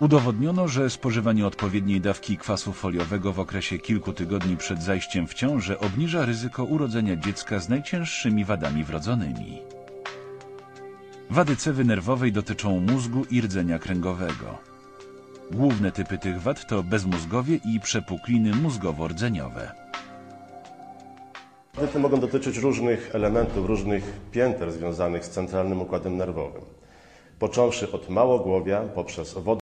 Udowodniono, że spożywanie odpowiedniej dawki kwasu foliowego w okresie kilku tygodni przed zajściem w ciążę obniża ryzyko urodzenia dziecka z najcięższymi wadami wrodzonymi. Wady cewy nerwowej dotyczą mózgu i rdzenia kręgowego. Główne typy tych wad to bezmózgowie i przepukliny mózgowo-rdzeniowe. Wady te mogą dotyczyć różnych elementów, różnych pięter związanych z centralnym układem nerwowym. Począwszy od małogłowia, poprzez wodę.